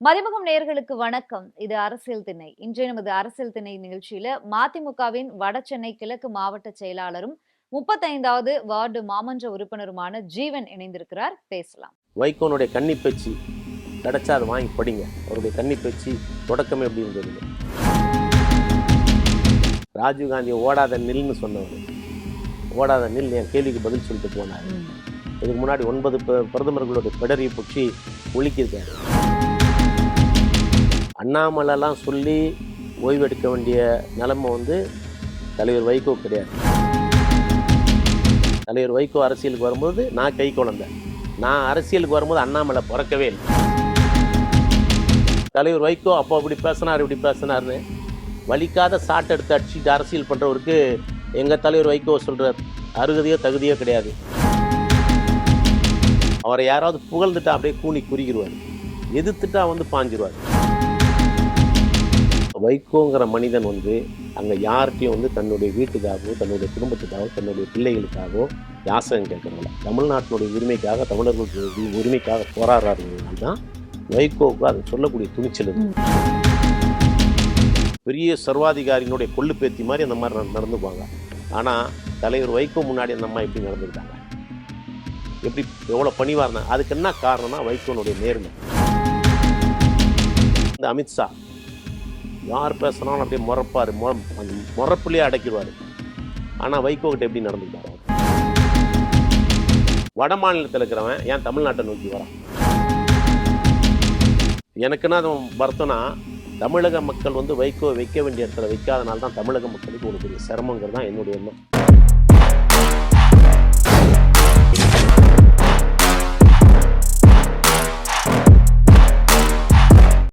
மறைமுகம் நேயர்களுக்கு வணக்கம். இது அரசியல் திணை இன்றைய நமது அரசியல் திணை நிகழ்ச்சியில மதிமுகவின் வட சென்னை கிழக்கு மாவட்ட செயலாளரும் முப்பத்தைந்தாவது வார்டு மாமன்ற உறுப்பினருமான ஜீவன் இணைந்திருக்கிறார். பேசலாம். வைகோனுடைய கன்னி பேச்சு கிடைச்சா அதை வாங்கி படிங்க. அவருடைய கன்னி பேச்சு தொடக்கமே எப்படி இருந்தது ராஜீவ்காந்தியை ஓடாத நில்னு சொன்னவர். ஓடாத நில் என் கேள்விக்கு பதில் சொல்லிட்டு போனார். இதுக்கு முன்னாடி ஒன்பது பிரதமர்களுடைய பிடரி பிடிச்சி ஒழிக்கிருக்காரு. அண்ணாமலைலாம் சொல்லி ஓய்வெடுக்க வேண்டிய நிலைமை வந்து தலைவர் வைகோ கிடையாது. தலைவர் வைகோ அரசியலுக்கு வரும்போது நான் கை குழந்தை. நான் அரசியலுக்கு வரும்போது அண்ணாமலை பிறக்கவே இல்லை. தலைவர் வைகோ அப்போ அப்படி பேசினார் இப்படி பேசினார்னு வலிக்காத சாட்டை எடுத்து அடிச்சுட்டு அரசியல் பண்ணுறவருக்கு எங்கள் தலைவர் வைகோ சொல்கிறார் அருகதையோ தகுதியோ கிடையாது. அவரை யாராவது புகழ்ந்துட்டா அப்படியே கூணி குறிக்கிடுவார் எதிர்த்துட்டா வந்து பாஞ்சிருவார். வைகோங்கிற மனிதன் வந்து அங்கே யார்கிட்டையும் வந்து தன்னுடைய வீட்டுக்காகவோ தன்னுடைய குடும்பத்துக்காகவோ தன்னுடைய பிள்ளைகளுக்காகவோ யாசகம் கேட்கறதில்ல. தமிழ்நாட்டினுடைய உரிமைக்காக தமிழர்களுடைய உரி- உரிமைக்காக போராடுறாருங்கிறதுனால தான் வைகோவுக்கு அதை சொல்லக்கூடிய துணிச்சல் பெரிய சர்வாதிகாரியினுடைய கொள்ளு பேத்தி மாதிரி அந்த மாதிரி நட- நடந்துக்குவாங்க. ஆனால் தலைவர் வைகோ முன்னாடி அந்த அம்மா எப்படி நடந்துக்கிட்டாங்க? எப்படி எவ்வளோ பணிவாக இருந்தாங்க? அதுக்கு என்ன காரணம்னா வைகோனுடைய நேர்மை. இந்த அமித்ஷா யார் பேசினாலும் அப்படியே முறப்பார். முற முறப்புலேயே அடக்கிடுவார். ஆனால் வைகோ எப்படி நடந்துக்கிட்டார் வட மாநிலத்தில் இருக்கிறவன் ஏன் தமிழ்நாட்டை நோக்கி வரான்? எனக்குன்னா அது வருத்தம்னா தமிழக மக்கள் வந்து வைகோ வைக்க வேண்டிய இடத்துல வைக்காதனால தான் தமிழக மக்களுக்கு ஒரு பெரிய சிரமங்கிறது தான் என்னுடைய எண்ணம்.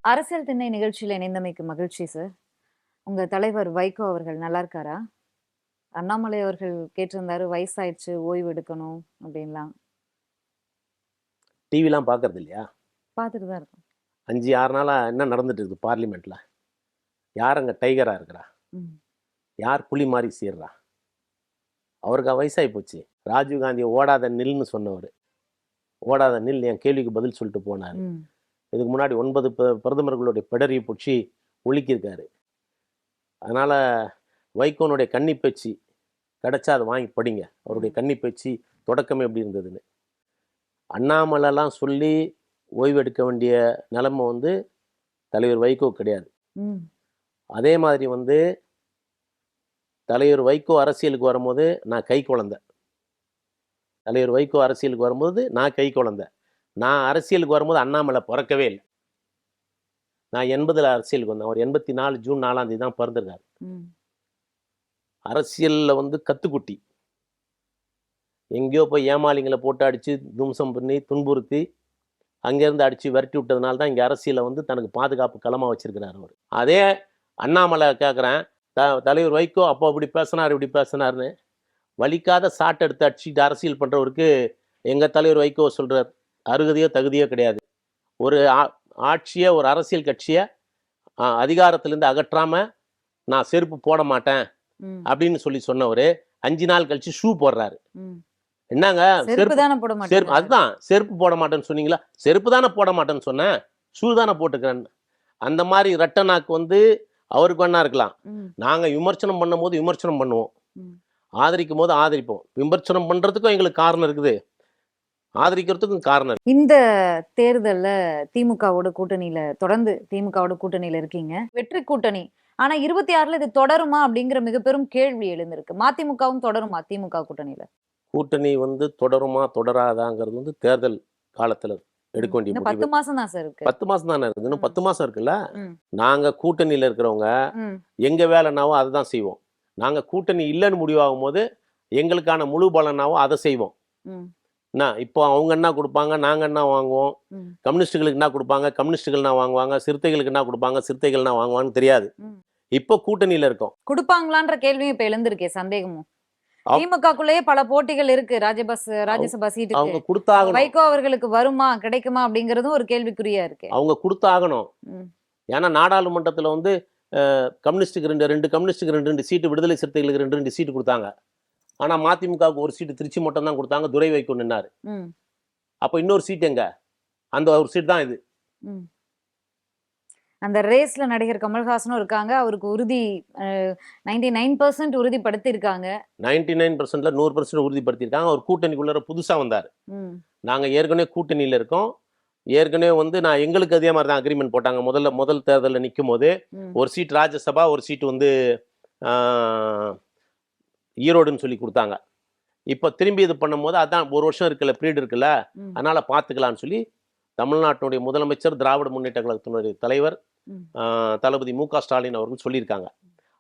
அரசியல் திண்ணை நிகழ்ச்சியில இணைந்தமைக்கு மகிழ்ச்சி சார் உங்க தலைவர் வைகோ அவர்கள் நல்லா இருக்காரா? அண்ணாமலை அவர்கள் கேட்டிருந்தாரு வயசாயிடுச்சு ஓய்வு எடுக்கணும் அப்படின்லாம். டிவிலாம் பார்க்கறது இல்லையா பார்த்துட்டு தான் இருக்கோம். அஞ்சு ஆறு நாளாக என்ன நடந்துட்டு இருக்குது பார்லிமெண்ட்டில் யார் அங்கே டைகராக இருக்கிறா. யார் புலி மாதிரி சீர்றா? அவருக்கு வயசாகி போச்சு. ராஜீவ்காந்தியை ஓடாத நில்னு சொன்னவர். ஓடாத நில் என் கேள்விக்கு பதில் சொல்லிட்டு போனார். இதுக்கு முன்னாடி ஒன்பது பிரதமர்களுடைய பிடரி பிடிச்சி ஒழிக்கிருக்காரு அதனால் வைகோனுடைய கன்னி பேச்சு கிடைச்சா அதை வாங்கி படிங்க. அவருடைய கன்னி பேச்சு தொடக்கமே எப்படி இருந்ததுன்னு. அண்ணாமலைலாம் சொல்லி ஓய்வெடுக்க வேண்டிய நிலைமை வந்து தலைவர் வைகோ கிடையாது. அதே மாதிரி வந்து தலைவர் வைகோ அரசியலுக்கு வரும்போது நான் கை குழந்தை. தலைவர் வைகோ அரசியலுக்கு வரும்போது நான் கை குழந்தை. நான் அரசியலுக்கு வரும்போது அண்ணாமலை பிறக்கவே இல்லை. நான் எண்பதில் அரசியலுக்கு வந்தேன். ஒரு எண்பத்தி நாலு ஜூன் நாலாம் தேதி தான் பிறந்திருக்காரு. அரசியலில் வந்து கத்துக்குட்டி. எங்கேயோ போய் ஏமாளிங்களை போட்டு அடித்து தும்சம் பண்ணி துன்புறுத்தி அங்கேருந்து அடித்து விரட்டி விட்டதுனால தான் இங்கே அரசியலை வந்து தனக்கு பாதுகாப்பு களமாக வச்சிருக்கிறார் அவர். அதே அண்ணாமலை கேட்குறேன் த தலைவர் வைகோ அப்போ இப்படி பேசினார் இப்படி பேசினார்னு வலிக்காத சாட்டை எடுத்து அடிச்சுட்டு அரசியல் பண்ணுறவருக்கு எங்கள் தலைவர் வைகோ சொல்கிறார் அருகதையோ தகுதியோ கிடையாது. ஒரு ஆட்சியை ஒரு அரசியல் கட்சியை அதிகாரத்திலேருந்து அகற்றாமல் நான் செருப்பு போட மாட்டேன். அப்படின்னு சொல்லி சொன்னவர் அஞ்சு நாள் கழிச்சு ஷூ போடுறாரு. என்னங்க? செருப்பு தானே போட மாட்டேன் அதுதான். செருப்பு போட மாட்டேன்னு சொன்னீங்களா? செருப்பு தானே போட மாட்டேன்னு சொன்னேன். ஷூ தானே போட்டுக்கிறேன். அந்த மாதிரி ரட்டனாக்கு வந்து அவருக்கு வேணா இருக்கலாம். நாங்க விமர்சனம் பண்ணும்போது விமர்சனம் பண்ணுவோம். ஆதரிக்கும் போது ஆதரிப்போம். விமர்சனம் பண்றதுக்கும் எங்களுக்கு காரணம் இருக்குது. ஆதரிக்கிறதுக்கும் காரணம் இருக்கு. இந்த தேர்தல்ல திமுகவோட கூட்டணியில தொடர்ந்து திமுகவோட கூட்டணியில இருக்கீங்க வெற்றி கூட்டணி ஆனா இருபத்தி ஆறுல இது தொடருமா அப்படிங்கிற மிக பெரும் கேள்வி எழுந்திருக்கு மதிமுகவும் தொடருமா திமுக கூட்டணியில கூட்டணி வந்து தொடருமா தொடராதாங்கிறது வந்து தேர்தல் காலத்துல எடுக்க வேண்டிய பத்து மாசம் தான் சார் இருக்கு பத்து மாசம் தானே இருக்குது இன்னும். பத்து மாசம் இருக்குல்ல. நாங்க கூட்டணியில இருக்கிறவங்க. எங்க வேலைனாவோ அதை தான் செய்வோம் நாங்க கூட்டணி இல்லைன்னு முடிவாகும் போது எங்களுக்கான முழு பலனாவோ அதை செய்வோம். என்ன? இப்போ அவங்க என்ன கொடுப்பாங்க? நாங்க என்ன வாங்குவோம். கம்யூனிஸ்டுகளுக்கு என்ன கொடுப்பாங்க? கம்யூனிஸ்டுகள் என்ன வாங்குவாங்க? சிறுத்தைகளுக்கு என்ன கொடுப்பாங்க? சிறுத்தைகள் என்ன வாங்குவாங்கன்னு தெரியாது. இப்போ கூட்டணியில இருக்கோம். கொடுப்பாங்களான்ற கேள்வியும் இப்ப எழுந்திருக்கே சந்தேகமும். திமுகக்குள்ளேயே பல போட்டிகள் இருக்கு. ராஜபஸ் ராஜ்யசபா அவங்க சீட்டுக்கு. கொடுத்தாகணும். வைகோ அவர்களுக்கு வருமா? கிடைக்குமா? அப்படிங்கறதும் ஒரு கேள்விக்குறியா இருக்கு. அவங்க கொடுத்தாகணும். ஏன்னா நாடாளுமன்றத்துல வந்து கம்யூனிஸ்டுக்கு ரெண்டு ரெண்டு கம்யூனிஸ்டுக்கு ரெண்டு ரெண்டு சீட்டு விடுதலை சிறுத்தைகளுக்கு ரெண்டு ரெண்டு சீட்டு கொடுத்தாங்க. ஆனா மதிமுகவுக்கு ஒரு சீட்டு திருச்சி மட்டும் தான் கொடுத்தாங்க. துரை வைக்கோ நின்னாரு. அப்போ இன்னொரு சீட் எங்க? அந்த ஒரு சீட் தான் இது. அந்த ரேஸ்ல நடிகர் கமல்ஹாசனும் இருக்காங்க. அவருக்கு உறுதி நைன்டி நைன் பர்சன்ட் உறுதிப்படுத்தி இருக்காங்க நைன்டி நைன் பர்சன்ட்ல நூறு பர்சன்ட் உறுதிப்படுத்தியிருக்காங்க. அவர் கூட்டணிக்குள்ளார புதுசா வந்தார். நாங்க ஏற்கனவே கூட்டணியில இருக்கோம். ஏற்கனவே வந்து நான் எங்களுக்கு அதே மாதிரி தான் அக்ரிமெண்ட் போட்டாங்க. முதல்ல முதல் தேர்தலில் நிற்கும் போது ஒரு சீட் ராஜ்யசபா ஒரு சீட் வந்து ஈரோடுன்னு சொல்லி கொடுத்தாங்க. இப்போ திரும்பி இது பண்ணும்போது அதான் ஒரு வருஷம் இருக்குல்ல பீரியட் இருக்குல்ல அதனால பார்த்துக்கலாம்னு சொல்லி தமிழ்நாட்டினுடைய முதலமைச்சர் திராவிட முன்னேற்ற கழகத்தினுடைய தலைவர் தளபதி மு க ஸ்டாலின் அவர்கள் சொல்லியிருக்காங்க.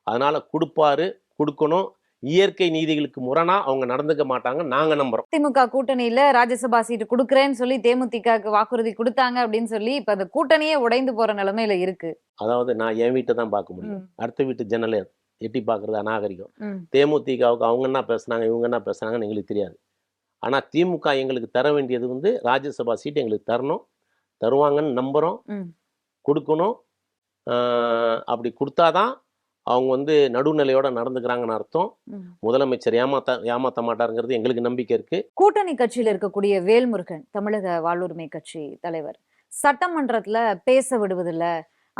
அதனால கொடுப்பாரு கொடுக்கணும். இயற்கை நீதிகளுக்கு முரணா அவங்க நடந்துக்க மாட்டாங்க நாங்க நம்புறோம். திமுக கூட்டணியில ராஜ்யசபா சீட்டு கொடுக்குறேன்னு சொல்லி தேமுதிகக்கு வாக்குறுதி கொடுத்தாங்க அப்படின்னு சொல்லி இப்ப அந்த கூட்டணியே உடைந்து போற நிலைமையில இருக்கு. அதாவது நான் என் வீட்டை தான் பார்க்க முடியும். அடுத்த வீட்டு ஜன்னலை எட்டி பார்க்கறது அநாகரிகம். தேமுதிகவுக்கு அவங்க என்ன பேசுனாங்க இவங்க என்ன பேசுனாங்கன்னு எங்களுக்கு தெரியாது. ஆனால் திமுக எங்களுக்கு தர வேண்டியது வந்து ராஜ்யசபா சீட் எங்களுக்கு தரணும். தருவாங்கன்னு நம்புகிறோம். கொடுக்கணும். அப்படி கொடுத்தாதான் அவங்க வந்து நடுநிலையோட நடந்துக்கிறாங்கன்னு அர்த்தம். முதலமைச்சர் ஏமாத்த ஏமாத்த மாட்டாருங்கிறது எங்களுக்கு நம்பிக்கை இருக்கு. கூட்டணி கட்சியில இருக்கக்கூடிய வேல்முருகன் தமிழக வாழ்வுரிமை கட்சி தலைவர் சட்டமன்றத்துல பேச விடுவதில்ல.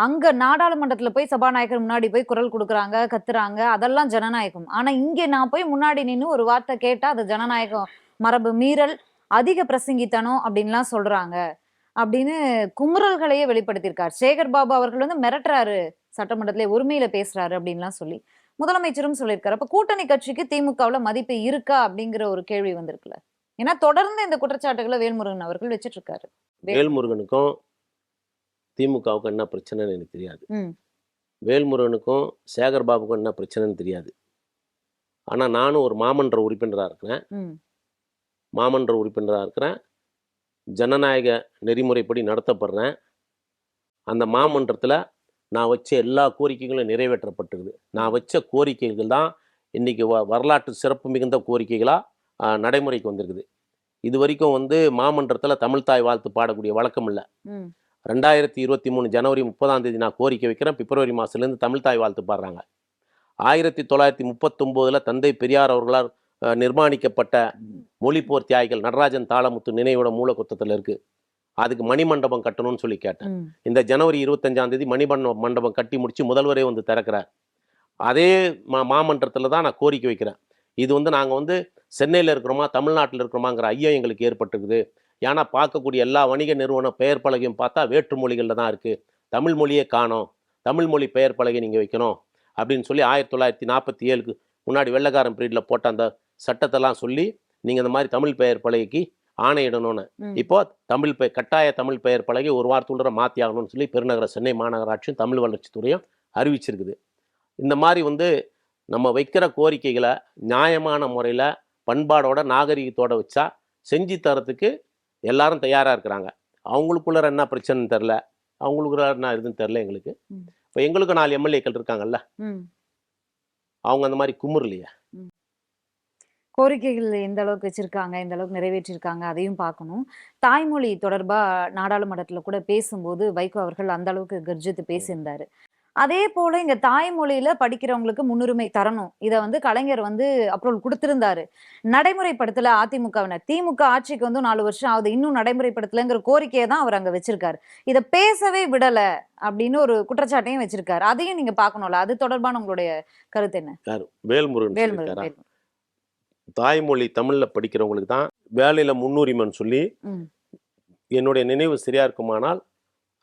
அங்க நாடாளுமன்றத்துல போய் சபாநாயகர் முன்னாடி போய் குரல் கொடுக்குறாங்க கத்துறாங்க. அதெல்லாம் ஜனநாயகம். ஆனா இங்க நான் போய் முன்னாடி நின்னு ஒரு வார்த்தை கேட்டா அது ஜனநாயகம். மரபு மீறல் அதிக பிரசங்கித்தனம் அப்படின்லாம் சொல்றாங்க. அப்படின்னு குமுறல்களையே வெளிப்படுத்தியிருக்கார். சேகர் பாபு அவர்கள் வந்து மிரட்டுறாரு. சட்டமன்றத்திலே உரிமையில பேசுறாரு அப்படின்லாம் சொல்லி முதலமைச்சரும் சொல்லியிருக்காரு. அப்ப கூட்டணி கட்சிக்கு திமுகவுல மதிப்பு இருக்கா அப்படிங்கிற ஒரு கேள்வி வந்திருக்குல்ல. ஏன்னா தொடர்ந்து இந்த குற்றச்சாட்டுகளை வேல்முருகன் அவர்கள் வச்சிட்டு இருக்காரு வேல்முருகனுக்கும் திமுகவுக்கும் என்ன பிரச்சனைன்னு எனக்கு தெரியாது. வேல்முருகனுக்கும் சேகர் பாபுக்கும் என்ன பிரச்சனைன்னு தெரியாது. ஆனால் நானும் ஒரு மாமன்ற உறுப்பினராக இருக்கிறேன். மாமன்ற உறுப்பினராக இருக்கிறேன். ஜனநாயக நெறிமுறைப்படி நடத்தப்படுறேன். அந்த மாமன்றத்தில் நான் வச்ச எல்லா கோரிக்கைகளும் நிறைவேற்றப்பட்டிருக்குது. நான் வச்ச கோரிக்கைகள் தான் இன்றைக்கி வ வரலாற்று சிறப்பு மிகுந்த கோரிக்கைகளாக நடைமுறைக்கு வந்திருக்குது. இது வரைக்கும் வந்து மாமன்றத்தில் தமிழ்தாய் வாழ்த்து பாடக்கூடிய வழக்கம் இல்லை. ரெண்டாயிரத்தி இருபத்தி மூணு ஜனவரி முப்பதாம் தேதி நான் கோரிக்கை வைக்கிறேன். பிப்ரவரி மாதத்துலேருந்து தமிழ்தாய் வாழ்த்து பாடுறாங்க. ஆயிரத்தி தொள்ளாயிரத்தி முப்பத்தொம்போதில் தந்தை பெரியார் அவர்களால் நிர்மாணிக்கப்பட்ட மொழிப்போர் தியாகிகள் நடராஜன் தாளமுத்து நினைவோட மூலக்குத்தத்தில் இருக்குது அதுக்கு மணிமண்டபம் கட்டணும்னு சொல்லி கேட்டேன். இந்த ஜனவரி இருபத்தஞ்சாம் தேதி மணிமண்ட மண்டபம் கட்டி முடிச்சு முதல்வரே வந்து திறக்கிறார். அதே மா மாமன்றத்தில் தான் நான் கோரிக்கை வைக்கிறேன். இது வந்து நாங்கள் வந்து சென்னையில் இருக்கிறோமா தமிழ்நாட்டில் இருக்கிறோமாங்கிற ஐயம் எங்களுக்கு ஏற்பட்டிருக்குது. ஏன்னா பார்க்கக்கூடிய எல்லா வணிக நிறுவன பெயர் பலகையும் பார்த்தா வேற்று மொழிகளில் தான் இருக்குது தமிழ் மொழியே காணோம். தமிழ் மொழி பெயர் பலகை நீங்கள் வைக்கணும் அப்படின்னு சொல்லி ஆயிரத்தி தொள்ளாயிரத்தி நாற்பத்தி ஏழுக்கு முன்னாடி வெள்ளக்காரன் பீரியடில் போட்ட அந்த சட்டத்தெல்லாம் சொல்லி நீங்கள் இந்த மாதிரி தமிழ் பெயர் பலகைக்கு ஆணையிடணும்னு. இப்போ தமிழ் பெயர் கட்டாய தமிழ் பெயர் பலகை ஒரு வாரத்துள்ள மாற்றி ஆகணும்னு சொல்லி பெருநகர சென்னை மாநகராட்சியும் தமிழ் வளர்ச்சித்துறையும் அறிவிச்சிருக்குது. இந்த மாதிரி வந்து நம்ம வைக்கிற கோரிக்கைகளை நியாயமான முறையில் பண்பாடோட நாகரிகத்தோட வச்சா செஞ்சு தரத்துக்கு எல்லாரும் தயாராக இருக்கிறாங்க. அவங்களுக்குள்ள என்ன பிரச்சனைன்னு தெரில அவங்களுக்குள்ள என்ன இதுன்னு தெரில எங்களுக்கு. இப்போ எங்களுக்கும் நாலு எம்எல்ஏக்கள் இருக்காங்கல்ல. அவங்க அந்த மாதிரி குமுறலையே கோரிக்கைகள் எந்த அளவுக்கு வச்சிருக்காங்க எந்த அளவுக்கு நிறைவேற்றிருக்காங்க அதையும் பார்க்கணும். தாய்மொழி தொடர்பா நாடாளுமன்றத்துல கூட பேசும்போது வைகோ அவர்கள் அந்த அளவுக்கு கர்ஜித்து பேசியிருந்தாரு. அதே போல இங்க தாய்மொழியில படிக்கிறவங்களுக்கு முன்னுரிமை தரணும். இத வந்து கலைஞர் வந்து அப்ரூவல் கொடுத்திருந்தாரு. நடைமுறைப்படுத்தல அதிமுகவினர். திமுக ஆட்சிக்கு வந்து நாலு வருஷம் ஆகுது. இன்னும் நடைமுறைப்படுத்தலைங்கிற கோரிக்கையை தான் அவர் அங்க வச்சிருக்காரு. இத பேசவே விடல அப்படின்னு ஒரு குற்றச்சாட்டையும் வச்சிருக்காரு. அதையும் நீங்க பார்க்கணும்ல அது தொடர்பான உங்களுடைய கருத்து என்ன? வேல்முருகன் வேல்முருகன். தாய்மொழி தமிழில் படிக்கிறவங்களுக்கு தான் வேலையில் முன்னுரிமைன்னு சொல்லி. என்னுடைய நினைவு சரியா இருக்குமானால்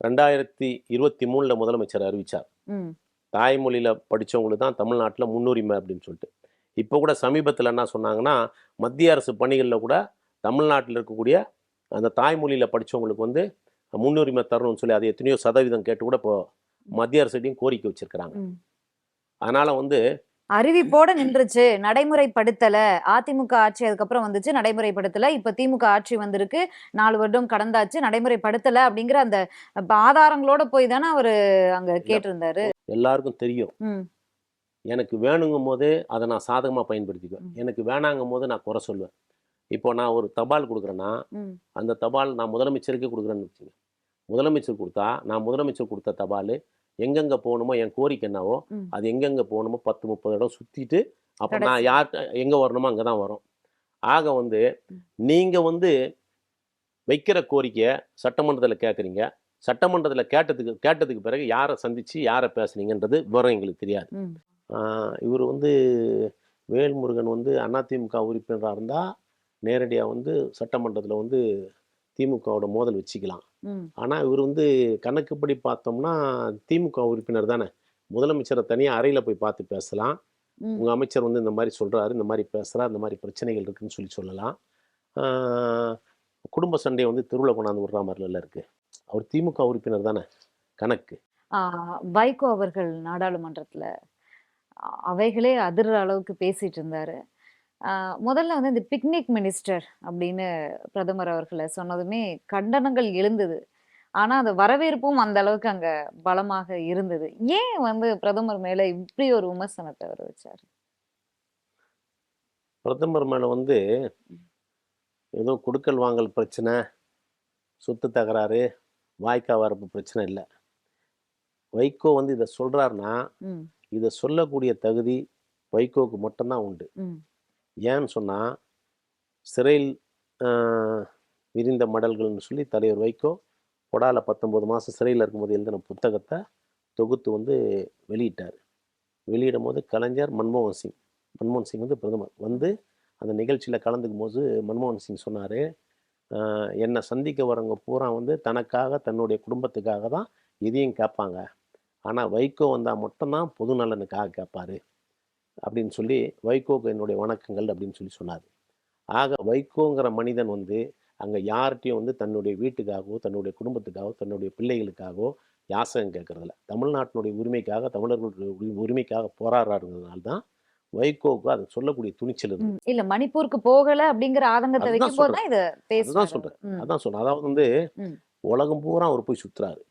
ரெண்டாயிரத்தி இருபத்தி மூணில் முதலமைச்சர் அறிவிச்சார். ம். தாய்மொழியில் படித்தவங்களுக்கு தான் தமிழ்நாட்டில் முன்னுரிமை அப்படின்னு சொல்லிட்டு. இப்போ கூட சமீபத்தில் என்ன சொன்னாங்கன்னா மத்திய அரசு பணிகளில் கூட தமிழ்நாட்டில் இருக்கக்கூடிய அந்த தாய்மொழியில் படித்தவங்களுக்கு வந்து முன்னுரிமை தரணும்னு சொல்லி அது எத்தனையோ சதவீதம் கேட்டு கூட இப்போ மத்திய அரசுகிட்டையும் கோரிக்கை வச்சிருக்கிறாங்க. அதனால் வந்து அறிவிப்போட நின்றுச்சு. நடைமுறைப்படுத்தல. அதிமுக ஆட்சி அதுக்கப்புறம் வந்துச்சு. நடைமுறைப்படுத்தல. இப்ப திமுக ஆட்சி வந்திருக்கு. நாலு வருடம் கடந்தாச்சு. நடைமுறைப்படுத்தல அப்படிங்கிற அந்த ஆதாரங்களோட போய் தானே அவரு அங்க கேட்டிருந்தாரு. எல்லாருக்கும் தெரியும். எனக்கு வேணுங்கும் போது அதை நான் சாதகமாக பயன்படுத்திக்குவேன். எனக்கு வேணாங்கும் போது நான் குறை சொல்லுவேன். இப்போ நான் ஒரு தபால் கொடுக்குறேன்னா அந்த தபால் நான் முதலமைச்சருக்கே கொடுக்குறேன்னு வச்சுங்க முதலமைச்சர் கொடுத்தா நான் முதலமைச்சர் கொடுத்த தபால் எங்கெங்கே போகணுமோ என் கோரிக்கை என்னவோ. அது எங்கெங்கே போகணுமோ பத்து முப்பது இடம் சுற்றிட்டு அப்போ நான். யார்கிட்ட எங்கே வரணுமோ அங்கே தான் வரும் ஆக வந்து. நீங்கள் வந்து வைக்கிற கோரிக்கையை சட்டமன்றத்தில் கேட்குறீங்க சட்டமன்றத்தில் கேட்டதுக்கு கேட்டதுக்கு பிறகு யாரை சந்திச்சு யாரை பேசுனீங்கன்றது விவரம் எங்களுக்கு தெரியாது. இவர் வந்து வேல்முருகன் வந்து அதிமுக உறுப்பினராக இருந்தால் நேரடியாக வந்து சட்டமன்றத்தில் வந்து திமுகவோட மோதல் வச்சுக்கலாம். ஆனால் இவர் வந்து கணக்குப்படி பார்த்தோம்னா திமுக உறுப்பினர் தானே. முதலமைச்சரை தனியாக அறையில் போய் பார்த்து பேசலாம். உங்கள் அமைச்சர் வந்து இந்த மாதிரி சொல்கிறாரு இந்த மாதிரி பேசுகிறா இந்த மாதிரி பிரச்சனைகள் இருக்குன்னு சொல்லி சொல்லலாம். குடும்ப சண்டையை வந்து தெருவில் கொண்டாந்து விடுற மாதிரில இருக்கு. அவர் திமுக உறுப்பினர் தானே கணக்கு. வைகோ அவர்கள் நாடாளுமன்றத்துல அவைகளே அதிர்ற அளவுக்கு பேசிட்டு இருந்தாரு. ஆ, முதல்ல வந்து இந்த பிக்னிக் மினிஸ்டர் அப்படின்னு பிரதமர் அவர்களை சொன்னதுமே கண்டனங்கள் எழுந்தது. ஆனா அந்த வரவேற்பும் அந்த அளவுக்கு அங்க பலமாக இருந்தது. ஏன் வந்து பிரதமர் மேல இப்படி ஒரு விமர்சனத்தை அவர் வச்சாரு? பிரதமர் மேலே வந்து ஏதோ கொடுக்கல் வாங்கல் பிரச்சனை சொத்து தகராறு வாய்க்கா வரப்பு பிரச்சனை இல்லை. வைகோ வந்து இதை சொல்கிறாருன்னா ம். இதை சொல்லக்கூடிய தகுதி வைகோவுக்கு மட்டும்தான் உண்டு. ம். ஏன்னு சொன்னால் சிறையில் விரிந்த மடல்கள்னு சொல்லி தலைவர் வைகோ கொடால பத்தொம்போது மாதம் சிறையில் இருக்கும்போது எழுதின புத்தகத்தை தொகுத்து வந்து வெளியிட்டார். வெளியிடும் போது கலைஞர் மன்மோகன் சிங். மன்மோகன் சிங் வந்து பிரதமர். வந்து அந்த நிகழ்ச்சியில் கலந்துக்கும் போது மன்மோகன் சிங் சொன்னார் என்னை சந்திக்க வரவங்க பூரா வந்து தனக்காக தன்னுடைய குடும்பத்துக்காக தான் இதையும் கேட்பாங்க. ஆனால் வைகோ வந்தால் மட்டும்தான் பொது நலனுக்காக கேட்பாரு. அப்படின்னு சொல்லி வைகோக்கு என்னுடைய வணக்கங்கள் அப்படின்னு சொல்லி சொன்னார். ஆக வைகோங்கிற மனிதன் வந்து அங்கே யார்கிட்டையும் வந்து தன்னுடைய வீட்டுக்காகவோ தன்னுடைய குடும்பத்துக்காகவோ தன்னுடைய பிள்ளைகளுக்காகவோ யாசகம் கேட்கறதில்ல. தமிழ்நாட்டினுடைய உரிமைக்காக தமிழர்களுடைய உரி- உரிமைக்காக போராடுறாருங்கிறதுனால தான் வைகோவுக்கு அதை சொல்லக்கூடிய துணிச்சல் இருக்கு. இல்ல மணிப்பூருக்கு போகல அப்படிங்கிற ஆதங்கத்தை வைக்கும் இத அதுதான் பேசுறாரு சொல்றேன். அதான் சொன்னேன் அதாவது வந்து. உலகம் பூரா அவர் போய் சுற்றுறாரு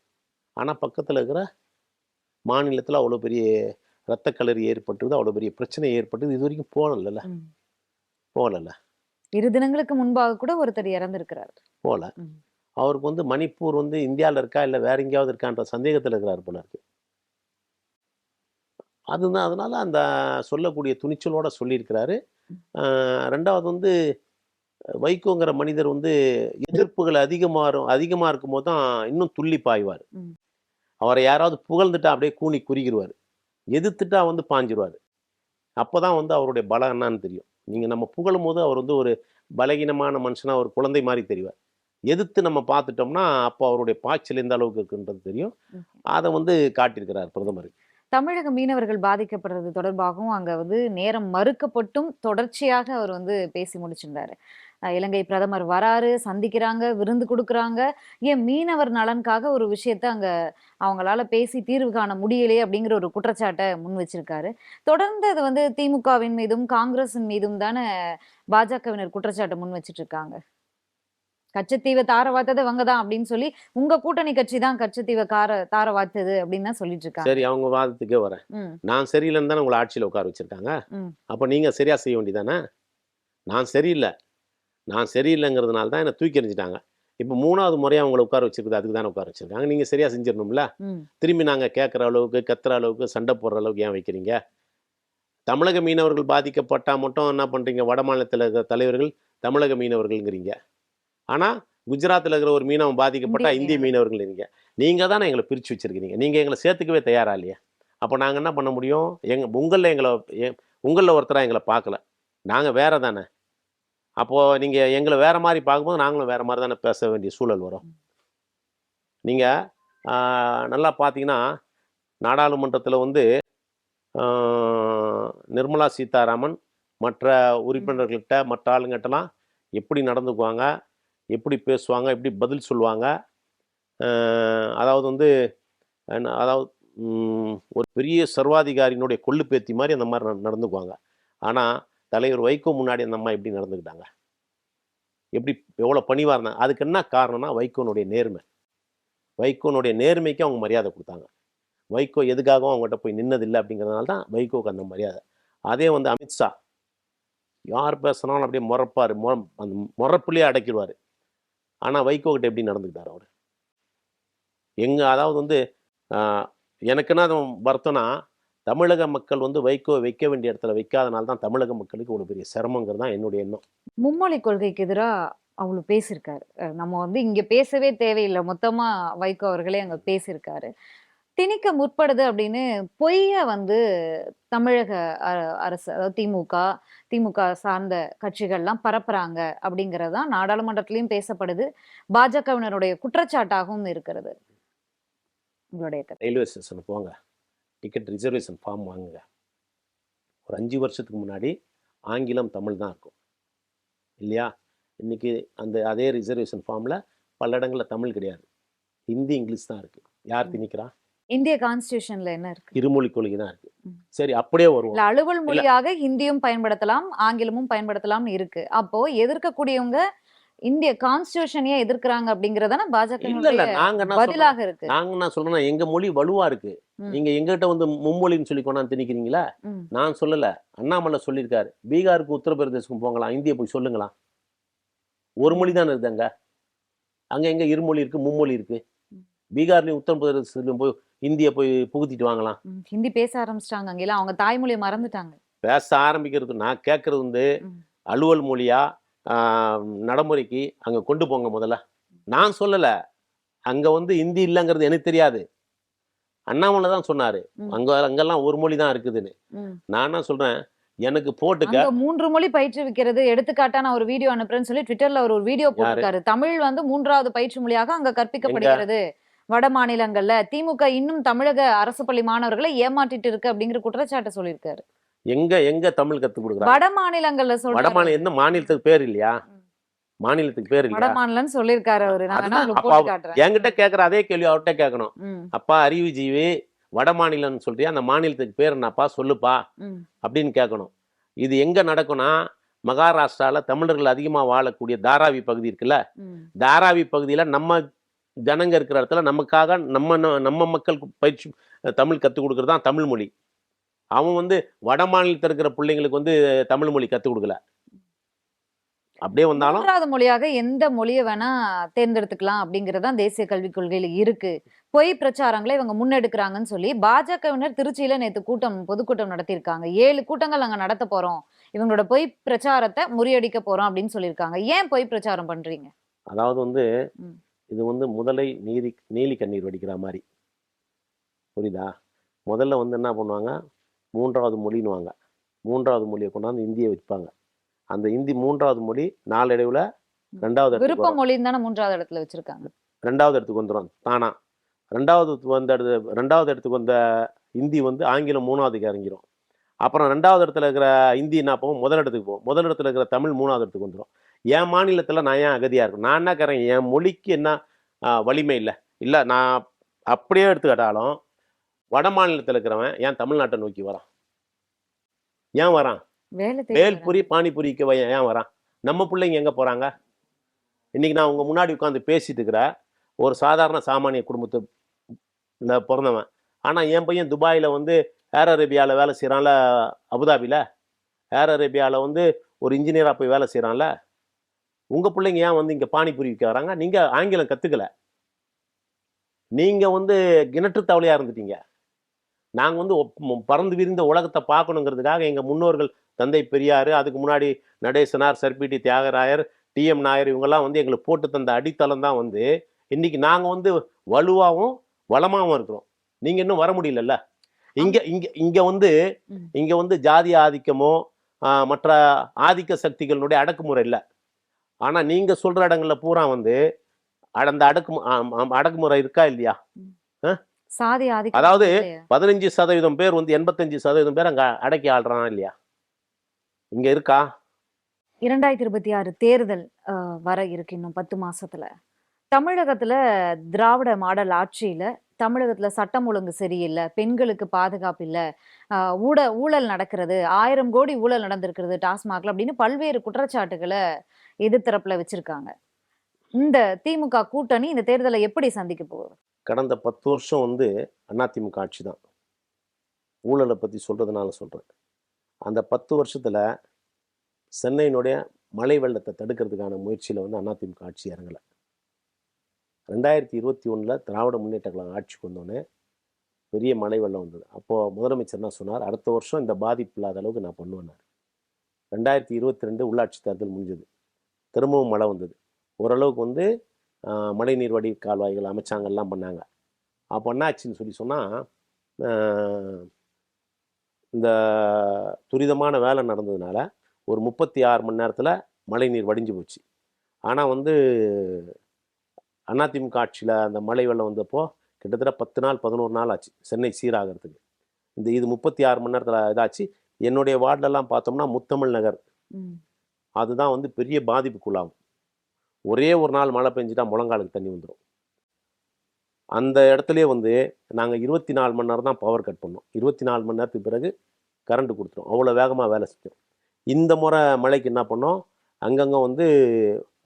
ஆனால் பக்கத்தில் இருக்கிற மாநிலத்தில் அவ்வளோ பெரிய ரத்த களரி ஏற்பட்டது அவ்வளோ பெரிய பிரச்சனை ஏற்பட்டது இது வரைக்கும் போகலல்ல. போகலல்ல இரு தினங்களுக்கு முன்பாக கூட ஒருத்தர் இறந்திருக்கிறார். போகல. அவருக்கு வந்து மணிப்பூர் வந்து இந்தியாவில் இருக்கா இல்லை வேற எங்கேயாவது இருக்கான்ற சந்தேகத்தில் இருக்கிறார் போல இருக்கு. அதுதான் அதனால அந்த சொல்லக்கூடிய துணிச்சலோட சொல்லியிருக்கிறாரு. ரெண்டாவது வந்து வைகோங்கிற மனிதர் வந்து எதிர்ப்புகள் அதிகமாக அதிகமாக இருக்கும் போது தான் இன்னும் துள்ளி பாய்வார். அவரை யாராவது புகழ்ந்துட்டா அப்படியே கூனி குறுகிடுவார் எதிர்த்துட்டா வந்து பாஞ்சிருவார். அப்போ தான் வந்து அவருடைய பலம் என்னன்னு தெரியும். நீங்கள் நம்ம புகழும் போது அவர் வந்து ஒரு பலகீனமான மனுஷனா ஒரு குழந்தை மாதிரி தெரிவார். எதிர்த்து நம்ம பார்த்துட்டோம்னா அப்போ அவருடைய பாய்ச்சல் எந்த அளவுக்கு இருக்குன்றது தெரியும். அதை வந்து காட்டியிருக்கிறார் பிரதமர். தமிழக மீனவர்கள் பாதிக்கப்படுறது தொடர்பாகவும் அங்க வந்து நேரம் மறுக்கப்பட்டும் தொடர்ச்சியாக அவர் வந்து பேசி முடிச்சிருந்தாரு. இலங்கை பிரதமர் வராரு சந்திக்கிறாங்க விருந்து கொடுக்குறாங்க. ஏன் மீனவர் நலனுக்காக ஒரு விஷயத்த அங்க அவங்களால பேசி தீர்வு காண முடியலையே அப்படிங்கிற ஒரு குற்றச்சாட்டை முன் வச்சிருக்காரு. தொடர்ந்து அது வந்து திமுகவின் மீதும் காங்கிரசின் மீதும் தானே பாஜகவினர் குற்றச்சாட்டை முன் வச்சிட்டு இருக்காங்க கச்சத்தீவை தார வார்த்தது இவங்க தான் அப்படின்னு சொல்லி உங்க கூட்டணி கட்சி தான் கச்சத்தீவை கார தார வார்த்தது அப்படின்னு தான் சொல்லிட்டு இருக்காங்க சரி அவங்க வாதத்துக்கே வரேன். நான் சரியில்லைன்னு தானே உங்களை ஆட்சியில் உட்கார வச்சிருக்காங்க. அப்போ நீங்கள் சரியா செய்ய வேண்டியதானே? நான் சரியில்லை. நான் சரியில்லைங்கிறதுனால தான் என்னை தூக்கி எறிஞ்சிட்டாங்க. இப்போ மூணாவது முறையாக அவங்கள உட்கார வச்சிருக்குது அதுக்கு தானே உட்கார வச்சிருக்காங்க. நீங்கள் சரியாக செஞ்சிடணும்ல? திரும்பி நாங்கள் கேட்குற அளவுக்கு கத்துற அளவுக்கு சண்டை போடுற அளவுக்கு ஏன் வைக்கிறீங்க? தமிழக மீனவர்கள் பாதிக்கப்பட்டால் மட்டும் என்ன பண்ணுறீங்க வட மாநிலத்தில் இருக்கிற தலைவர்கள் தமிழக மீனவர்கள்ங்கிறீங்க. ஆனால் குஜராத்தில் இருக்கிற ஒரு மீனவன் பாதிக்கப்பட்டா இந்திய இந்திய மீனவர்கள்ங்கிறீங்க. நீங்கள் தானே எங்களை பிரித்து வச்சிருக்கிறீங்க நீங்கள் எங்களை சேர்த்துக்கவே தயாரா இல்லையா? அப்போ நாங்கள் என்ன பண்ண முடியும்? எங்க உங்களில் எங்களை உங்களில் ஒருத்தராக எங்களை பார்க்கல. நாங்கள் வேற தானே. அப்போது நீங்கள் எங்களை வேற மாதிரி பார்க்கும்போது நாங்களும் வேற மாதிரி தானே பேச வேண்டிய சூழல் வரும். நீங்கள் நல்லா பார்த்தீங்கன்னா நாடாளுமன்றத்தில் வந்து நிர்மலா சீதாராமன் மற்ற உறுப்பினர்கள்கிட்ட மற்ற ஆளுங்கிட்டலாம் எப்படி நடந்துக்குவாங்க எப்படி பேசுவாங்க எப்படி பதில் சொல்லுவாங்க அதாவது வந்து அதாவது ஒரு பெரிய சர்வாதிகாரியினுடைய கொள்ளு பேத்தி மாதிரி அந்த மாதிரி நட- நடந்துக்குவாங்க. ஆனால் தலைவர் வைகோ முன்னாடி அந்த அம்மா எப்படி நடந்துக்கிட்டாங்க? எப்படி எவ்வளோ பணிவாக இருந்தாங்க அதுக்கு என்ன காரணம்னா வைகோனுடைய நேர்மை. வைகோனுடைய நேர்மைக்கு அவங்க மரியாதை கொடுத்தாங்க. வைகோ எதுக்காகவும் அவங்ககிட்ட போய் நின்னதில்லை அப்படிங்கிறதுனால தான் வைகோக்கு அந்த மரியாதை. அதே வந்து அமித்ஷா யார் பேசுனாலும் அப்படியே முறப்பார் முற அந்த முறப்புலேயே அடக்கிடுவார். ஆனால் வைகோ கிட்ட எப்படி நடந்துக்கிட்டார் அவர்? எங்கே அதாவது வந்து எனக்குன்னா எனக்கு என்ன அது வருத்தம்னா தமிழக மக்கள் வந்து வைகோ வைக்க வேண்டிய இடத்துல வைக்காதனால தான் தமிழக மக்களுக்கு ஒரு பெரிய சிரமங்கிறது தான் என்னுடைய எண்ணம். மும்மொழி கொள்கைக்கு எதிராக அவ்வளோ பேசியிருக்காரு. நம்ம வந்து இங்க பேசவே தேவையில்லை. மொத்தமா வைகோ அவர்களே அங்க பேசியிருக்காரு. திணிக்க முற்படுது அப்படின்னு பொய்ய வந்து தமிழக அரசு அதாவது திமுக திமுக சார்ந்த கட்சிகள்லாம் பரப்புறாங்க அப்படிங்கிறது தான் நாடாளுமன்றத்திலையும் பேசப்படுது. பாஜகவினருடைய குற்றச்சாட்டாகவும் இருக்கிறது. உங்களுடைய. ரயில்வே ஸ்டேஷன் போங்க. டிக்கெட் ரிசர்வேஷன் ஃபார்ம் வாங்குங்க. ஒரு அஞ்சு வருஷத்துக்கு முன்னாடி ஆங்கிலம் தமிழ் தான் இருக்கும். இல்லையா? இன்னைக்கு அந்த அதே ரிசர்வேஷன் ஃபார்மில் பல இடங்களில் தமிழ் கிடையாது. ஹிந்தி இங்கிலீஷ் தான் இருக்குது யார். திணிக்கிறா? இந்திய கான்ஸ்டியூஷன்ல என்ன இருக்கு? இருமொழி கொள்கை தான் இருக்குது ம். சரி அப்படியே வருவோம். அலுவல் மொழியாக ஹிந்தியும் பயன்படுத்தலாம் ஆங்கிலமும் பயன்படுத்தலாம்னு இருக்கு. அப்போ எதிர்க்கக்கூடியவங்க இந்திய கான்ஸ்டியூஷனையே எதிர்க்கிறாங்க அப்படிங்கறதான பாஜக பதிலாக இருக்கு. நாங்க என்ன சொல்றோம்னா எங்க மொழி வலுவா இருக்கு. நீங்க எங்ககிட்ட வந்து மும்மொழின்னு சொல்லி கொண்டாந்து திணிக்கிறீங்களா. நான் சொல்லல. அண்ணாமலை சொல்லியிருக்காரு. பீகாருக்கு உத்தரப்பிரதேசத்துக்கும் போங்களாம் இந்திய போய் சொல்லுங்களாம். ஒரு மொழி தானே இருக்குது அங்க? அங்க எங்க இருமொழி இருக்கு மும்மொழி இருக்கு. பீகார்லயும் உத்தரப்பிரதேசத்துலயும் போய் இந்திய போய் புகுத்திட்டு வாங்கலாம். ஹிந்தி பேச ஆரம்பிச்சிட்டாங்க அங்கெல்லாம் அவங்க தாய்மொழியை மறந்துட்டாங்க. பேச ஆரம்பிக்கிறது நான் கேட்கறது வந்து. அலுவல் மொழியா நடைமுறைக்கு அங்க கொண்டு போங்க முதல்ல. நான் சொல்லல. அங்க வந்து இந்தி இல்லைங்கிறது எனக்கு தெரியாது. அண்ணாமலை தான் சொன்னாரு. அங்க அங்கெல்லாம் ஒரு மொழி தான் இருக்குதுன்னு. நான் சொல்றேன்? எனக்கு போட்டுக்க. மூன்று மொழி பயிற்றுவிக்கிறது எடுத்துக்காட்டா நான் ஒரு வீடியோ அனுப்புறேன்னு சொல்லி ட்விட்டர்ல ஒரு வீடியோ போட்டிருக்காரு. தமிழ் வந்து மூன்றாவது பயிற்சி மொழியாக அங்க கற்பிக்கப்படுகிறது. வட மாநிலங்கள்ல. திமுக இன்னும் தமிழக அரசு பள்ளி மாணவர்களை ஏமாற்றிட்டு இருக்கு அப்படிங்கிற குற்றச்சாட்டை சொல்லியிருக்காரு. எங்க எங்க தமிழ் கத்து கொடுக்குறாங்க? வட மாநிலங்கள்ல வட சொல்றாரு. மாநிலம் என்ன மாநிலத்துக்கு பேர் இல்லையா. மாநிலத்துக்கு பேர் மாநிலம்னு சொல்லியிருக்காரு அவரு. என்கிட்ட கேட்குற அதே கேள்வி அவர்கிட்ட கேட்கணும். அப்பா அறிவுஜீவி வட மாநிலம்னு சொல்றியா? அந்த மாநிலத்துக்கு பேர் என்னப்பா? சொல்லுப்பா. அப்படின்னு கேட்கணும். இது எங்க நடக்கும்னா மகாராஷ்டிரால தமிழர்கள் அதிகமா வாழக்கூடிய தாராவி பகுதி இருக்குல்ல? தாராவி பகுதியில நம்ம ஜனங்க இருக்கிற இடத்துல நமக்காக நம்ம நம்ம மக்களுக்கு பயிற்சி தமிழ் கற்றுக் கொடுக்கறது தான் தமிழ் மொழி அவன் வந்து வட மாநிலத்தில் இருக்கிற பிள்ளைங்களுக்கு வந்து தமிழ் மொழி கற்றுக் கொடுக்கல. அப்படியே வந்தாலும் மூன்றாவது மொழியாக எந்த மொழியை வேணா தேர்ந்தெடுத்துக்கலாம் அப்படிங்கறதுதான் தேசிய கல்விக் கொள்கையில இருக்கு. பொய் பிரச்சாரங்களை இவங்க முன்னெடுக்கிறாங்கன்னு சொல்லி பாஜகவினர் திருச்சியில நேத்து கூட்டம் பொதுக்கூட்டம் நடத்தியிருக்காங்க. ஏழு கூட்டங்கள் அங்க நடத்த போறோம். இவங்களோட பொய் பிரச்சாரத்தை முறியடிக்க போறோம் அப்படின்னு சொல்லியிருக்காங்க. ஏன் பொய் பிரச்சாரம் பண்றீங்க? அதாவது வந்து. இது வந்து முதலை நீதி நீலி கண்ணீர் வடிக்கிற மாதிரி. புரியுதா? முதல்ல வந்து என்ன பண்ணுவாங்க? மூன்றாவது மொழின்னுவாங்க. மூன்றாவது மொழியை கொண்டாந்து இந்தியை வச்சுப்பாங்க. அந்த இந்தி மூன்றாவது மொழி நாளடைவில் ரெண்டாவது விருப்ப. மொழின்னு தானே மூன்றாவது இடத்துல வச்சிருக்காங்க. ரெண்டாவது இடத்துக்கு வந்துடும் தானா. ரெண்டாவது வந்த இடத்து ரெண்டாவது இடத்துக்கு வந்த இந்தி வந்து ஆங்கிலம் மூணாவதுக்கு இறங்கிரும். அப்புறம் ரெண்டாவது இடத்துல இருக்கிற இந்தி என்ன போகும் முதல் இடத்துக்கு போகும். முதல் இடத்துல இருக்கிற தமிழ் மூணாவது இடத்துக்கு வந்துடும் என் மாநிலத்தில் நான் ஏன் அகதியாக இருக்கேன் நான் என்ன கேட்குறேன் என் மொழிக்கு என்ன வலிமை இல்லை. இல்லை நான் அப்படியே எடுத்துக்கிட்டாலும் வட மாநிலத்தில் இருக்கிறவன் ஏன் தமிழ்நாட்டை நோக்கி வரான்? ஏன் வரான்? வேலை தேடி பேல்புரி பானிபுரிக்கு ஏன் வரான்? நம்ம பிள்ளைங்க எங்கே போகிறாங்க இன்னைக்கு நான் உங்க முன்னாடி உட்காந்து பேசிட்டு இருக்கிற ஒரு சாதாரண சாமானிய குடும்பத்தை பிறந்தவன். ஆனால் என் பையன் துபாயில் வந்து ஏர் அரேபியாவில் வேலை செய்கிறான்ல அபுதாபியில் ஏர் அரேபியாவில் வந்து ஒரு இன்ஜினியராக போய் வேலை செய்கிறான்ல உங்கள் பிள்ளைங்க ஏன் வந்து இங்கே பானிபூரி விற்க வராங்க? நீங்கள் ஆங்கிலம் கற்றுக்கல நீங்கள் வந்து கிணற்று தவளையாக இருந்துட்டீங்க. நாங்கள் வந்து பறந்து விரிந்த உலகத்தை பார்க்கணுங்கிறதுக்காக எங்கள் முன்னோர்கள் தந்தை பெரியார் அதுக்கு முன்னாடி நடேசனார் சர்பிடி தியாகராயர் டிஎம் நாயர் இவங்கெல்லாம் வந்து எங்களுக்கு போட்டு தந்த அடித்தளம் தான் வந்து. இன்னைக்கு நாங்கள் வந்து வலுவாகவும் வளமாகவும் இருக்கிறோம். நீங்கள் இன்னும் வர முடியலல்ல? இங்கே இங்கே இங்கே வந்து. இங்கே வந்து ஜாதி ஆதிக்கமோ மற்ற ஆதிக்க சக்திகளினுடைய அடக்குமுறை இல்லை. ஆனால் நீங்கள் சொல்கிற இடங்கள்ல பூரா வந்து அந்த அடக்கு அடக்குமுறை இருக்கா இல்லையா? சாதி அதாவது? பதினஞ்சு சதவீதம் பேர் வந்து எண்பத்தஞ்சு சதவீதம் பேர் அங்கே அடக்கி ஆள்றான் இல்லையா? இங்கே இருக்கா? இரண்டாயிரத்தி இருபத்தி ஆறு தேர்தல் வர இருக்கு இன்னும் பத்து மாசத்துல. தமிழகத்துல திராவிட மாடல் ஆட்சியில தமிழகத்துல சட்டம் ஒழுங்கு சரியில்லை பெண்களுக்கு பாதுகாப்பு இல்ல ஊட ஊழல் நடக்கிறது ஆயிரம் கோடி ஊழல் நடந்திருக்கிறது டாஸ்மாக்ல அப்படின்னு பல்வேறு குற்றச்சாட்டுகளை எதிர்த்தரப்புல வச்சிருக்காங்க. இந்த திமுக கூட்டணி இந்த தேர்தலை எப்படி சந்திக்க போகுது? கடந்த பத்து வருஷம் வந்து அதிமுக ஆட்சி தான். ஊழலை பற்றி சொல்கிறதுனால சொல்கிறேன் அந்த பத்து வருஷத்தில் சென்னையினுடைய மழை வெள்ளத்தை தடுக்கிறதுக்கான முயற்சியில் வந்து அதிமுக ஆட்சி இறங்கலை. ரெண்டாயிரத்தி இருபத்தி ஒன்றில் திராவிட முன்னேற்ற கழகம் ஆட்சிக்கு வந்தோடனே பெரிய மழை வெள்ளம் வந்தது. அப்போது முதலமைச்சர் என்ன சொன்னார்? அடுத்த வருஷம் இந்த பாதிப்பு இல்லாத அளவுக்கு நான் பண்ணுவேன்னார் ரெண்டாயிரத்தி இருபத்தி ரெண்டு உள்ளாட்சி தேர்தல் முடிஞ்சது. திரும்பவும் மழை வந்தது. ஓரளவுக்கு வந்து மழை மழைநீர் வடி கால்வாய்கள் அமைச்சாங்க எல்லாம் பண்ணாங்க. அப்போ என்னாச்சுன்னு சொல்லி சொன்னால் இந்த துரிதமான வேலை நடந்ததுனால ஒரு முப்பத்தி ஆறு மணி நேரத்தில் மழைநீர் வடிஞ்சு போச்சு. ஆனால் வந்து அதிமுக ஆட்சியில் அந்த மழை வெள்ளம் வந்தப்போ கிட்டத்தட்ட பத்து நாள் பதினோரு நாள் ஆச்சு சென்னை சீராகிறதுக்கு. இந்த இது முப்பத்தி ஆறு மணி நேரத்தில் இதாச்சு. என்னுடைய வார்டெல்லாம் பார்த்தோம்னா முத்தமிழ் நகர். அதுதான் வந்து பெரிய பாதிப்புக்குள்ளாகும். ஒரே ஒரு நாள் மழை பெஞ்சிட்டா முழங்காலுக்கு தண்ணி வந்துடும் அந்த இடத்துலயே வந்து நாங்கள் இருபத்தி நாலு மணி நேரம் தான் பவர் கட் பண்ணோம். இருபத்தி நாலு மணி நேரத்துக்கு பிறகு கரண்ட் கொடுத்துரும் அவ்வளோ வேகமாக வேலை செஞ்சோம். இந்த முறை மழைக்கு என்ன பண்ணோம்? அங்கங்கே வந்து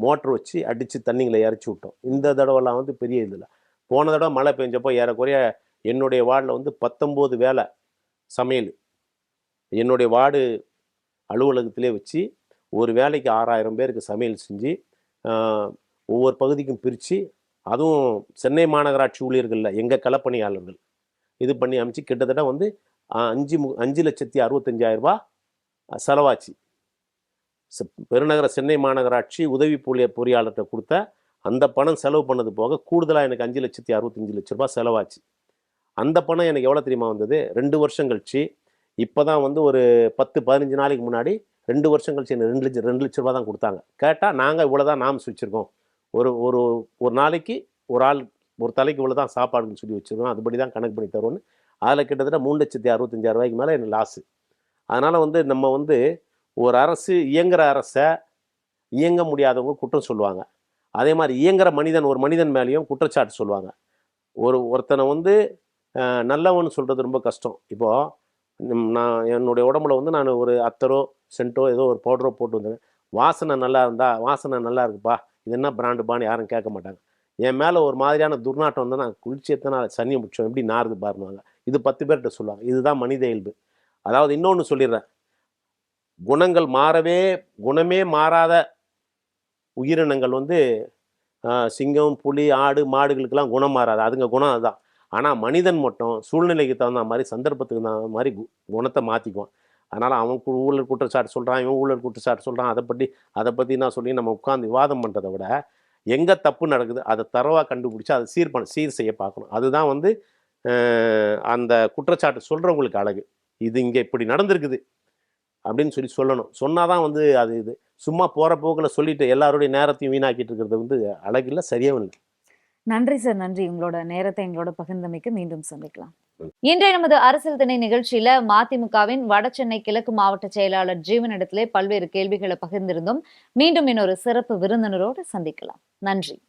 மோட்டர் வச்சு அடித்து தண்ணிங்களை இறச்சி விட்டோம். இந்த தடவைலாம் வந்து பெரிய இதில் போன தடவை மழை பெஞ்சப்போ ஏறக்குறைய என்னுடைய வார்டில் வந்து பத்தொம்போது வேலை சமையல். என்னுடைய வார்டு அலுவலகத்திலே வச்சு ஒரு வேலைக்கு ஆறாயிரம் பேருக்கு சமையல் செஞ்சு ஒவ்வொரு பகுதிக்கும் பிரித்து அதுவும் சென்னை மாநகராட்சி ஊழியர்களில் எங்கள் களப்பணியாளர்கள். இது பண்ணி அமைச்சு கிட்டத்தட்ட வந்து அஞ்சு மு அஞ்சு லட்சத்தி அறுபத்தஞ்சாயிரரூபா செலவாச்சு. பெருநகர சென்னை மாநகராட்சி உதவி பொழிய பொறியாளர்கிட்ட கொடுத்த அந்த பணம் செலவு பண்ணது போக கூடுதலாக எனக்கு அஞ்சு லட்சத்தி அறுபத்தஞ்சு லட்ச ரூபா செலவாச்சு. அந்த பணம் எனக்கு எவ்வளோ தெரியுமா வந்தது? ரெண்டு வருஷம் கழிச்சு இப்போ தான் வந்து ஒரு பத்து பதினஞ்சு நாளைக்கு முன்னாடி ரெண்டு வருஷம் கழிச்சு எனக்கு ரெண்டு லட்சம் ரெண்டு லட்ச ரூபா தான் கொடுத்தாங்க. கேட்டால் நாங்கள் இவ்வளோ தான் நாம்ஸ் வச்சுருக்கோம். ஒரு ஒரு ஒரு நாளைக்கு ஒரு ஆள் ஒரு தலைக்கு இவ்வளோ தான் சாப்பாடுன்னு சொல்லி வச்சுருக்கோம். அதுபடி தான் கணக்கு பண்ணி தருவோன்னு அதில் கிட்டத்தட்ட மூணு லட்சத்தி அறுபத்தஞ்சாயிரம் ரூபாய்க்கு மேலே எனக்கு லாஸு அதனால் வந்து நம்ம வந்து ஒரு அரசு இயங்குகிற அரசை இயங்க முடியாதவங்க குற்றம் சொல்லுவாங்க. அதே மாதிரி இயங்குற மனிதன் ஒரு மனிதன் மேலேயும் குற்றச்சாட்டு சொல்லுவாங்க. ஒரு ஒருத்தனை வந்து நல்லவன் சொல்கிறது ரொம்ப கஷ்டம். இப்போது நான் என்னுடைய உடம்புல வந்து நான் ஒரு அத்தரோ சென்ட்டோ ஏதோ ஒரு பவுடரோ போட்டு வந்தேன். வாசனை நல்லா இருந்தா வாசனை நல்லா இருக்குப்பா. இது என்ன பிராண்டுப்பான்னு யாரும் கேட்க மாட்டாங்க. என் மேலே ஒரு மாதிரியான துர்நாற்றம் வந்து நான் குளிச்சு எத்தனை நாள் முடிச்சோம் எப்படி நாறுது பாருவாங்க இது பத்து பேர்கிட்ட சொல்லுவாங்க. இதுதான் மனித இயல்பு. அதாவது இன்னொன்று சொல்லிடுறேன். குணங்கள் மாறவே குணமே மாறாத உயிரினங்கள் வந்து சிங்கம் புலி ஆடு மாடுகளுக்கெல்லாம் குணம் மாறாது. அதுங்க குணம் அதுதான். ஆனால் மனிதன் மட்டும் சூழ்நிலைக்கு தகுந்த மாதிரி சந்தர்ப்பத்துக்கு தகுந்த மாதிரி கு- குணத்தை மாற்றிக்குவான் அதனால் அவன் ஊழல் குற்றச்சாட்டு சொல்கிறான் இவன் ஊழல் குற்றச்சாட்டு சொல்கிறான் அதை பற்றி அதை பற்றி நான் சொல்லி நம்ம உட்காந்து விவாதம் பண்ணுறதை விட எங்கே தப்பு நடக்குது அதை தரவாக கண்டுபிடிச்சி அதை சீர் பண்ண சீர் செய்ய பார்க்கணும். அதுதான் வந்து அந்த குற்றச்சாட்டு சொல்கிறவங்களுக்கு அழகு. இது இங்கே இப்படி நடந்திருக்குது அப்படின்னு சொல்லி சொல்லணும். சொன்னாதான் வந்து அது இது. சும்மா போகிற போக்கில் சொல்லிட்டு எல்லாருடைய நேரத்தையும் வீணாக்கிட்டு இருக்கிறது வந்து அழகில்லை சரியாகவும் இல்லை. நன்றி சார் நன்றி. உங்களோட நேரத்தை எங்களோட பகிர்ந்தமைக்கு மீண்டும் சந்திக்கலாம். இன்றைய நமது அரசியல் திணை நிகழ்ச்சியில மதிமுகவின் வடசென்னை கிழக்கு மாவட்ட செயலாளர் ஜீவனிடத்திலே பல்வேறு கேள்விகளை பகிர்ந்திருந்தோம். மீண்டும் இன்னொரு சிறப்பு விருந்தினரோடு சந்திக்கலாம். நன்றி.